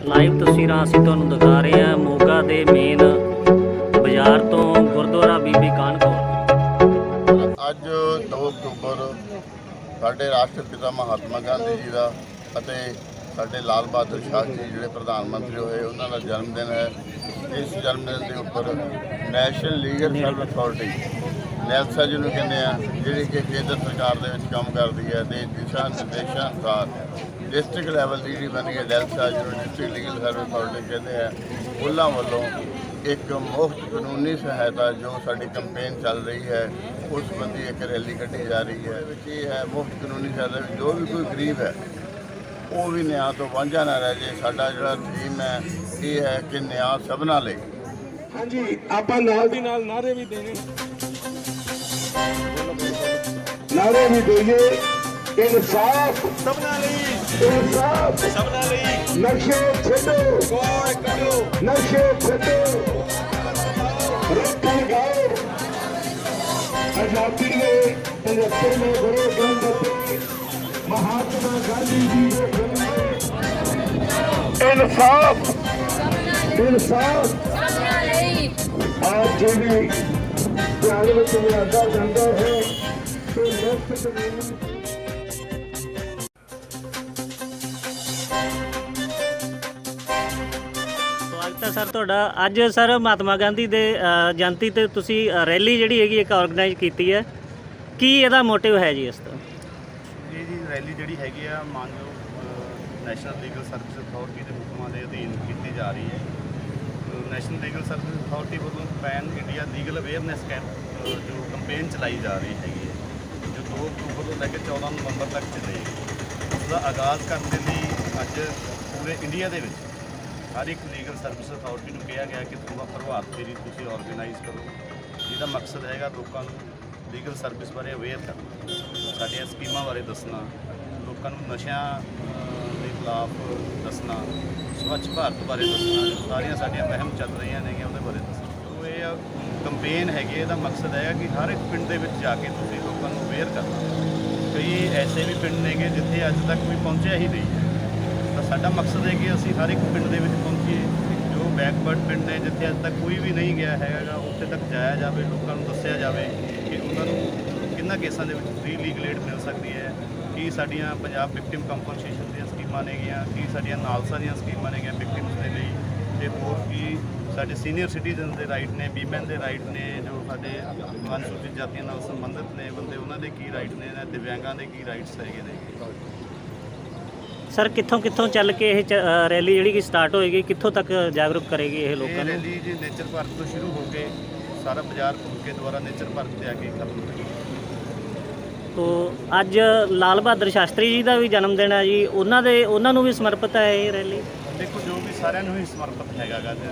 Live ਤਸਵੀਰਾਂ ਅਸੀਂ ਤੁਹਾਨੂੰ ਦਿਖਾ ਰਹੇ ਹਾਂ ਮੋਗਾ ਦੇ ਮੇਨ ਬਾਜ਼ਾਰ ਤੋਂ ਗੁਰਦੁਆਰਾ ਬੀਬੀ ਕਾਨਪੁਰ ਅੱਜ 2 ਅਕਤੂਬਰ ਸਾਡੇ ਰਾਸ਼ਟਰ ਪਿਤਾ ਮਹਾਤਮਾ ਗਾਂਧੀ ਜੀ ਦਾ ਅਤੇ ਸਾਡੇ ਲਾਲ ਬਹਾਦਰ ਸ਼ਾਸਤਰੀ ਜਿਹੜੇ ਪ੍ਰਧਾਨ ਮੰਤਰੀ ਹੋਏ, ਉਹਨਾਂ ਦਾ ਜਨਮ ਦਿਨ ਹੈ। ਇਸ ਜਨਮ ਦਿਨ ਦੇ ਉੱਪਰ National Legal Service Authority NALSA ਜਿਹਨੂੰ ਕਹਿੰਦੇ ਆ, ਜਿਹੜੀ ਕਿ ਕੇਂਦਰ ਸਰਕਾਰ ਦੇ ਵਿੱਚ ਕੰਮ ਕਰਦੀ ਹੈ, ਦੇ ਦਿਸ਼ਾ ਨਿਰਦੇਸ਼ਾਂ ਅਨੁਸਾਰ ਡਿਸਟ੍ਰਿਕਟ ਲੈਵਲ ਦੀ ਜਿਹੜੀ ਬਣੀ ਹੈ, ਨੈਲਸਾ ਜਿਹਨੂੰ ਡਿਸਟ੍ਰਿਕਟ ਲੀਗਲ ਸਰਵਿਸ ਅਥਾਰਟੀ ਕਹਿੰਦੇ ਆ, ਉਹਨਾਂ ਵੱਲੋਂ ਇੱਕ ਮੁਫਤ ਕਾਨੂੰਨੀ ਸਹਾਇਤਾ ਜੋ ਸਾਡੀ ਕੰਪੇਨ ਚੱਲ ਰਹੀ ਹੈ, ਉਸ ਸੰਬੰਧੀ ਇੱਕ ਰੈਲੀ ਕੱਢੀ ਜਾ ਰਹੀ ਹੈ, ਵਿੱਚ ਇਹ ਹੈ ਮੁਫਤ ਕਾਨੂੰਨੀ ਸਹਾਇਤਾ, ਵੀ ਜੋ ਵੀ ਕੋਈ ਗਰੀਬ ਹੈ, ਉਹ ਵੀ ਨਿਆਂ ਤੋਂ ਵਾਂਝਾ ਨਾ ਰਹਿ ਜੇ ਸਾਡਾ ਜਿਹੜਾ ਥੀਮ ਹੈ, ਇਹ ਹੈ ਕਿ ਨਿਆਂ ਸਭਨਾਂ ਲਈ। ਹਾਂਜੀ, ਆਪਾਂ ਨਾਲ ਦੀ ਨਾਲ ਨਾਰੇ ਵੀ ਦੇਣੇ। ਨਾਰੇ ਵੀ ਦੇਈਏ ਇਨਸਾਫ ਸਭਨਾਂ ਲਈ ਇਨਸਾਫ ਸਭਨਾਂ ਲਈ ਨਸ਼ੇ ਛੱਡੋ ਕੋਲ ਕੱਢੋ ਨਸ਼ੇ ਛੱਡੋ ਰੱਖੀ ਗਾਓ ਆਜ਼ਾਦੀ ਦੇ 75ਵੇਂ ਵਰ੍ਹੇਗੰਢ ਤੇ ਮਹਾਤਮਾ ਗਾਂਧੀ ਜੀ ਦੇ ਜਨਮ ਜਾਂਦਾ ਹੈ ਕਿ ਮੁਫਤ ਕਾਨੂੰਨ ਸਵਾਗਤ ਹੈ ਸਰ ਤੁਹਾਡਾ। ਅੱਜ ਸਰ ਮਹਾਤਮਾ ਗਾਂਧੀ ਦੇ ਅ, ਤੇ ਤੁਸੀਂ ਰੈਲੀ ਜਿਹੜੀ ਹੈਗੀ ਇੱਕ ਆਰਗੇਨਾਈਜ਼ ਕੀਤੀ ਹੈ। ਕੀ ਇਹਦਾ ਮੋਟਿਵ ਹੈ ਜੀ ਇਸ ਤੋਂ? ਇਹ ਜੀ ਰੈਲੀ ਜਿਹੜੀ ਹੈਗੀ ਆ ਮਾਨਯੋਗ ਨੈਸ਼ਨਲ ਲੀਗਲ ਸਰਵਿਸ ਅਥਾਰਟੀ ਦੇ ਹੁਕਮਾਂ ਦੇ ਅਧੀਨ ਕੀਤੀ ਜਾ ਰਹੀ ਹੈ। ਨੈਸ਼ਨਲ ਲੀਗਲ ਸਰਵਿਸ ਅਥਾਰਟੀ ਵੱਲੋਂ pan India legal awareness camp ਜੋ ਕੰਪੇਨ ਚਲਾਈ ਜਾ ਰਹੀ ਹੈਗੀ ਹੈ, ਜੋ 2 ਅਕਤੂਬਰ ਤੋਂ ਲੈ ਕੇ 14 ਨਵੰਬਰ ਤੱਕ ਚੱਲੇਗੀ ਉਸ ਦਾ ਆਗਾਜ਼ ਕਰਨ ਦੇ ਲਈ ਅੱਜ ਪੂਰੇ ਇੰਡੀਆ ਦੇ ਵਿੱਚ ਹਰ ਇੱਕ ਲੀਗਲ ਸਰਵਿਸ ਅਥਾਰਟੀ ਨੂੰ ਕਿਹਾ ਗਿਆ ਕਿ ਤੁਸੀਂ ਪ੍ਰਭਾਤ ਫੇਰੀ ਤੁਸੀਂ ਆਰਗੇਨਾਈਜ਼ ਕਰੋ, ਜਿਹਦਾ ਮਕਸਦ ਹੈਗਾ ਲੋਕਾਂ ਨੂੰ ਲੀਗਲ ਸਰਵਿਸ ਬਾਰੇ ਅਵੇਅਰ ਕਰਨਾ। ਸਾਡੀਆਂ ਸਕੀਮਾਂ ਬਾਰੇ ਦੱਸਣਾ, ਲੋਕਾਂ ਨੂੰ ਨਸ਼ਿਆਂ ਦੇ ਖਿਲਾਫ ਦੱਸਣਾ, ਸਵੱਛ ਭਾਰਤ ਬਾਰੇ ਦੱਸਣਾ, ਸਾਰੀਆਂ ਸਾਡੀਆਂ ਮਹਿਮ ਚੱਲ ਰਹੀਆਂ ਨੇਗੀਆਂ, ਉਹਦੇ ਬਾਰੇ ਦੱਸਣਾ ਉਹ ਇਹ ਕੰਪੇਨ ਹੈਗੀ ਇਹਦਾ ਮਕਸਦ ਹੈਗਾ ਕਿ ਹਰ ਇੱਕ ਪਿੰਡ ਦੇ ਵਿੱਚ ਜਾ ਕੇ ਤੁਸੀਂ ਲੋਕਾਂ ਨੂੰ ਅਵੇਅਰ ਕਰਨਾ। ਕਈ ਐਸੇ ਵੀ ਪਿੰਡ ਨੇਗੇ ਜਿੱਥੇ ਅੱਜ ਤੱਕ ਕੋਈ ਪਹੁੰਚਿਆ ਹੀ ਨਹੀਂ ਹੈ। ਤਾਂ ਸਾਡਾ ਮਕਸਦ ਹੈ ਕਿ ਅਸੀਂ ਹਰ ਇੱਕ ਪਿੰਡ ਦੇ ਵਿੱਚ ਪਹੁੰਚੀਏ। ਜੋ ਬੈਕਵਰਡ ਪਿੰਡ ਨੇ, ਜਿੱਥੇ ਅੱਜ ਤੱਕ ਕੋਈ ਵੀ ਨਹੀਂ ਗਿਆ ਹੈਗਾ, ਉੱਥੇ ਤੱਕ ਜਾਇਆ ਜਾਵੇ, ਲੋਕਾਂ ਨੂੰ ਦੱਸਿਆ ਜਾਵੇ ਕਿ ਉਹਨਾਂ ਨੂੰ ਕਿੰਨਾ ਕੇਸਾਂ ਦੇ ਵਿੱਚ ਫ੍ਰੀ ਲੀਗਲ ਏਡ ਮਿਲ ਸਕਦੀ ਹੈ। ਕੀ ਸਾਡੀਆਂ ਪੰਜਾਬ ਵਿਕਟਿਮ ਕੰਪਨਸੇਸ਼ਨ ਦੀਆਂ ਸਕੀਮਾਂ ਨੇਗੀਆਂ, ਕੀ ਸਾਡੀਆਂ ਨਾਲਸਾ ਦੀਆਂ ਸਕੀਮਾਂ ਨੇਗੀਆਂ ਵਿਕਟਿਮਸ ਦੇ ਲਈ, ਤੇ ਹੋਰ ਕੀ ਸਾਡੇ ਸੀਨੀਅਰ ਸਿਟੀਜ਼ਨ ਦੇ ਰਾਈਟ ਨੇ ਵੀਮੈਨ ਦੇ ਰਾਈਟ ਨੇ ਜੋ ਸਾਡੇ ਅਨੁਸੂਚਿਤ ਜਾਤੀਆਂ ਨਾਲ ਸੰਬੰਧਿਤ ਨੇ ਬੰਦੇ ਉਹਨਾਂ ਦੇ ਕੀ ਰਾਈਟ ਨੇ ਦਿਵਿਆਂਗਾਂ ਦੇ ਕੀ ਰਾਈਟਸ ਹੈਗੇ ਨੇ? ਸਰ ਕਿੱਥੋਂ ਕਿੱਥੋਂ ਚੱਲ ਕੇ ਇਹ ਰੈਲੀ ਜਿਹੜੀ ਕਿ ਸਟਾਰਟ ਹੋਏਗੀ ਕਿੱਥੋਂ ਤੱਕ ਜਾਗਰੂਕ ਕਰੇਗੀ ਇਹ ਲੋਕਾਂ ਨੂੰ? ਰੈਲੀ ਜੀ ਨੇਚਰ ਪਾਰਕ ਤੋਂ ਸ਼ੁਰੂ ਹੋ ਕੇ ਸਾਰਾ ਬਾਜ਼ਾਰ ਘੁੰਮ ਕੇ ਦੁਬਾਰਾ ਨੇਚਰ ਪਾਰਕ ਤੇ ਆ ਕੇ ਖਤਮ ਹੋਈ ਤੋ ਅੱਜ ਲਾਲ ਬਹਾਦਰ ਸ਼ਾਸਤਰੀ ਜੀ ਦਾ ਵੀ ਜਨਮ ਦਿਨ ਹੈ ਜੀ। ਉਹਨਾਂ ਦੇ ਉਹਨਾਂ ਨੂੰ ਵੀ ਸਮਰਪਿਤ ਹੈ ਇਹ ਰੈਲੀ ਦੇਖੋ ਜੋ ਵੀ ਸਾਰਿਆਂ ਨੂੰ ਹੀ ਸਮਰਪਿਤ ਹੈਗਾ ਗਾ ਤੇ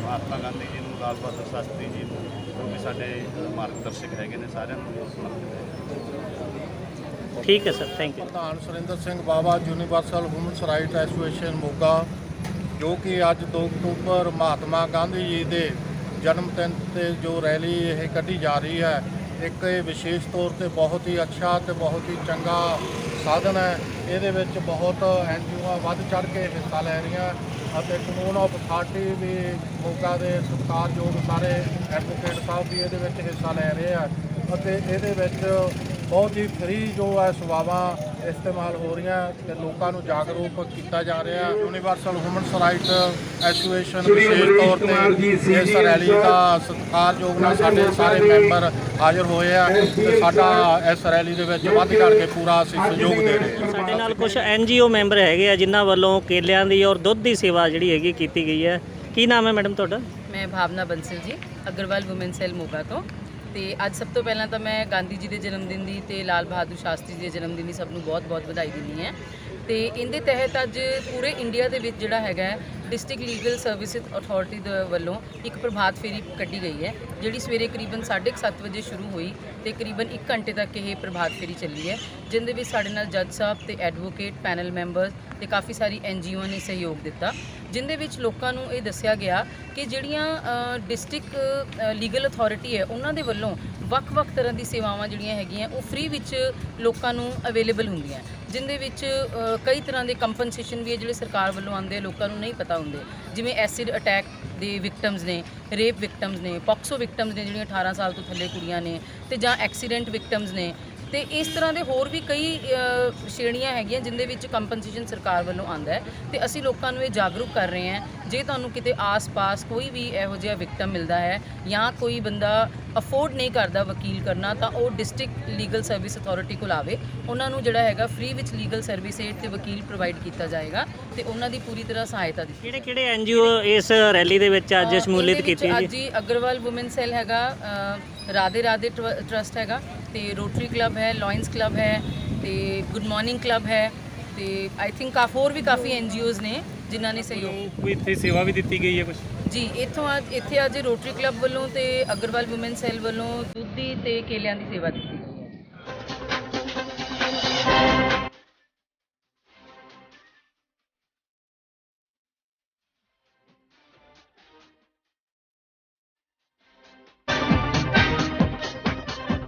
ਮਹਾਤਮਾ ਗਾਂਧੀ ਜੀ ਨੂੰ ਲਾਲ ਬਹਾਦਰ ਸ਼ਾਸਤਰੀ ਜੀ ਨੂੰ ਜੋ ਵੀ ਸਾਡੇ ਮਾਰਗਦਰਸ਼ਕ ਹੈਗੇ ਨੇ ਸਾਰਿਆਂ ਨੂੰ ਹੀ ਸਮਰਪਿਤ ਹੈ ਠੀਕ ਹੈ ਸਰ ਥੈਂਕ ਯੂ ਪ੍ਰਧਾਨ Surinder Singh Baba Universal Human Right Association Moga ਜੋ ਕਿ ਅੱਜ 2 ਅਕਤੂਬਰ ਮਹਾਤਮਾ ਗਾਂਧੀ ਜੀ ਦੇ ਜਨਮ ਦਿਨ ਤੇ ਜੋ ਰੈਲੀ ਇਹ ਕੱਢੀ ਜਾ ਰਹੀ ਹੈ ਇੱਕ ਇਹ ਵਿਸ਼ੇਸ਼ ਤੌਰ ਤੇ ਬਹੁਤ ਹੀ ਅੱਛਾ ਤੇ ਬਹੁਤ ਹੀ ਚੰਗਾ ਸਾਧਨ ਹੈ। ਇਹਦੇ ਵਿੱਚ ਬਹੁਤ ਐਨਜੀਓਆਂ ਵੱਧ ਚੜ ਕੇ ਹਿੱਸਾ ਲੈ ਰਹੀਆਂ ਅਤੇ ਕਾਨੂੰਨ ਆਫ ਅਥਾਰਟੀ ਵੀ ਮੋਗਾ ਦੇ ਸਤਿਕਾਰਯੋਗ ਸਾਰੇ ਐਡਵੋਕੇਟ ਸਾਹਿਬ ਵੀ ਇਹਦੇ ਵਿੱਚ ਹਿੱਸਾ ਲੈ ਰਹੇ ਆ ਅਤੇ ਇਹਦੇ ਵਿੱਚ ਬਹੁਤ ਹੀ ਫਰੀ ਜੋ ਹੈ ਸੇਵਾਵਾਂ ਇਸਤੇਮਾਲ ਹੋ ਰਹੀਆਂ ਤੇ ਲੋਕਾਂ ਨੂੰ ਜਾਗਰੂਕ ਕੀਤਾ ਜਾ ਰਿਹਾ। ਯੂਨੀਵਰਸਲ ਹਿਊਮਨ ਰਾਈਟ ਐਸੋਸੀਏਸ਼ਨ ਵਿਸ਼ੇਸ਼ ਤੌਰ ਤੇ ਇਸ ਰੈਲੀ ਦਾ ਸਤਿਕਾਰਯੋਗ ਨਾਲ ਸਾਡੇ ਸਾਰੇ ਮੈਂਬਰ ਹਾਜ਼ਰ ਹੋਏ ਆ ਤੇ ਸਾਡਾ ਇਸ ਰੈਲੀ ਦੇ ਵਿੱਚ ਵੱਧ ਚੜ ਕੇ ਪੂਰਾ ਅਸੀਂ ਸਹਿਯੋਗ ਦੇ ਰਹੇ ਹਾਂ। ਸਾਡੇ ਨਾਲ ਕੁਝ ਐਨਜੀਓ ਮੈਂਬਰ ਹੈਗੇ ਆ ਜਿਨ੍ਹਾਂ ਵੱਲੋਂ ਕੇਲਿਆਂ ਦੀ ਔਰ ਦੁੱਧ ਦੀ ਸੇਵਾ ਜਿਹੜੀ ਹੈਗੀ ਕੀਤੀ ਗਈ ਹੈ। ਕੀ ਨਾਮ ਹੈ ਮੈਡਮ ਤੁਹਾਡਾ? ਮੈਂ ਭਾਵਨਾ ਬੰਸਲ ਜੀ ਅਗਰਵਾਲ ਔਮਨ ਸੈਲ ਮੋਗਾ ਤੋਂ। ਤੇ ਅੱਜ ਸਭ ਤੋਂ ਪਹਿਲਾਂ ਤਾਂ ਮੈਂ ਗਾਂਧੀ ਜੀ ਦੇ ਜਨਮ ਦਿਨ ਦੀ ਤੇ ਲਾਲ ਬਹਾਦਰ ਸ਼ਾਸਤਰੀ ਜੀ ਦੇ ਜਨਮ ਦਿਨ ਦੀ ਸਭ ਨੂੰ ਬਹੁਤ-ਬਹੁਤ ਵਧਾਈ ਦਿੰਦੀ ਹਾਂ। ਤੇ ਇਹਦੇ ਤਹਿਤ ਅੱਜ ਪੂਰੇ ਇੰਡੀਆ ਦੇ ਵਿੱਚ ਜਿਹੜਾ ਹੈਗਾ ਡਿਸਟ੍ਰਿਕਟ ਲੀਗਲ ਸਰਵਿਸਿਜ਼ ਅਥਾਰਟੀ ਦੇ ਵੱਲੋਂ ਇੱਕ ਪ੍ਰਭਾਤ ਫੇਰੀ ਕੱਢੀ ਗਈ ਹੈ, ਜਿਹੜੀ ਸਵੇਰੇ ਕਰੀਬਨ 7:30 ਵਜੇ ਸ਼ੁਰੂ ਹੋਈ ਤੇ ਕਰੀਬਨ 1 ਘੰਟੇ ਤੱਕ ਇਹ ਪ੍ਰਭਾਤ ਫੇਰੀ ਚੱਲੀ ਹੈ, ਜਿੰਦੇ ਵਿੱਚ ਸਾਡੇ ਨਾਲ ਜੱਜ ਸਾਹਿਬ ਤੇ ਐਡਵੋਕੇਟ ਪੈਨਲ ਮੈਂਬਰਸ ਤੇ ਕਾਫੀ ਸਾਰੀ ਐਨਜੀਓ ਨੇ ਸਹਿਯੋਗ ਦਿੱਤਾ। ਜਿੰਦੇ ਵਿੱਚ ਲੋਕਾਂ ਨੂੰ ਇਹ ਦੱਸਿਆ ਗਿਆ ਕਿ ਜਿਹੜੀਆਂ ਡਿਸਟ੍ਰਿਕਟ ਲੀਗਲ ਅਥਾਰਟੀ ਹੈ, ਉਹਨਾਂ ਦੇ ਵੱਲੋਂ ਵੱਖ-ਵੱਖ ਤਰ੍ਹਾਂ ਦੀ ਸੇਵਾਵਾਂ ਜਿਹੜੀਆਂ ਹੈਗੀਆਂ, ਉਹ ਫ੍ਰੀ ਵਿੱਚ ਲੋਕਾਂ ਨੂੰ ਅਵੇਲੇਬਲ ਹੁੰਦੀਆਂ ਜਿੰਦੇ ਵਿੱਚ ਕਈ ਤਰ੍ਹਾਂ ਦੇ ਕੰਪਨਸੇਸ਼ਨ ਵੀ ਹੈ ਜਿਹੜੇ ਸਰਕਾਰ ਵੱਲੋਂ ਆਉਂਦੇ ਆ, ਲੋਕਾਂ ਨੂੰ ਨਹੀਂ ਪਤਾ ਹੁੰਦੇ। ਜਿਵੇਂ ਐਸਿਡ ਅਟੈਕ ਦੇ ਵਿਕਟਮਸ ਨੇ ਰੇਪ ਵਿਕਟਮਸ ਨੇ ਪੌਕਸੋ ਵਿਕਟਮਸ ਨੇ ਜਿਹੜੀਆਂ 18 ਸਾਲ ਤੋਂ ਥੱਲੇ ਕੁੜੀਆਂ ਨੇ, ਤੇ ਜਾਂ ਐਕਸੀਡੈਂਟ ਵਿਕਟਮਸ ਨੇ ਤੇ ਇਸ ਤਰ੍ਹਾਂ ਦੇ ਹੋਰ ਵੀ ਕਈ ਸ਼੍ਰੇਣੀਆਂ ਹੈਗੀਆਂ ਜਿੰਦੇ ਵਿੱਚ ਕੰਪਨਸੇਸ਼ਨ ਸਰਕਾਰ ਵੱਲੋਂ ਆਂਦਾ ਹੈ ਤੇ ਅਸੀਂ ਲੋਕਾਂ ਨੂੰ ਇਹ ਜਾਗਰੂਕ ਕਰ ਰਹੇ ਹਾਂ, ਜੇ ਤੁਹਾਨੂੰ ਕਿਤੇ ਆਸ-ਪਾਸ ਕੋਈ ਵੀ ਇਹੋ ਜਿਹਾ ਵਿਕਟਮ ਮਿਲਦਾ ਹੈ ਜਾਂ ਕੋਈ ਬੰਦਾ ਅਫੋਰਡ ਨਹੀਂ ਕਰਦਾ ਵਕੀਲ ਕਰਨਾ ਤਾਂ ਉਹ ਡਿਸਟ੍ਰਿਕਟ ਲੀਗਲ ਸਰਵਿਸ ਅਥਾਰਟੀ ਕੋਲ ਆਵੇ। ਉਹਨਾਂ ਨੂੰ ਜਿਹੜਾ ਹੈਗਾ ਫ੍ਰੀ ਵਿੱਚ ਲੀਗਲ ਸਰਵਿਸ ਏਡ ਤੇ ਵਕੀਲ ਪ੍ਰੋਵਾਈਡ ਕੀਤਾ ਜਾਏਗਾ ਤੇ ਉਹਨਾਂ ਦੀ ਪੂਰੀ ਤਰ੍ਹਾਂ ਸਹਾਇਤਾ ਦਿੱਤੀ ਕਿਹੜੇ ਕਿਹੜੇ ਐਨਜੀਓ ਇਸ ਰੈਲੀ ਦੇ ਵਿੱਚ ਅੱਜ ਸ਼ਮੂਲੀਅਤ ਕੀਤੀ ਹੈ ਜੀ ਅੱਜ ਹੀ ਅਗਰਵਾਲ ਔਮਨ ਸੈਲ ਹੈਗਾ ਰਾਧੇ ਟਰ- ਟਰਸਟ ਹੈਗਾ ਤੇ ਰੋਟਰੀ ਕਲੱਬ ਹੈ ਲਾਇਨਸ ਕਲੱਬ ਹੈ ਤੇ ਗੁੱਡ ਮਾਰਨਿੰਗ ਕਲੱਬ ਹੈ। ਤੇ ਆਈ ਥਿੰਕ ਕਾਫੀ ਹੋਰ ਵੀ ਕਾਫੀ ਐਨਜੀਓਜ਼ ਨੇ ਜਿਨ੍ਹਾਂ ਨੇ ਸਹਿਯੋਗ ਕੋਈ ਇੱਥੇ ਸੇਵਾ ਵੀ ਦਿੱਤੀ ਗਈ ਹੈ ਕੁਝ ਜੀ ਇੱਥੋਂ ਅੱਜ ਇੱਥੇ ਅੱਜ ਰੋਟਰੀ ਕਲੱਬ ਵੱਲੋਂ ਤੇ ਅਗਰਵਾਲ ਔਮਨ ਸੈਲ ਵੱਲੋਂ ਦੁੱਧ ਦੀ ਤੇ ਕੇਲਿਆਂ ਦੀ ਸੇਵਾ ਦਿੱਤੀ।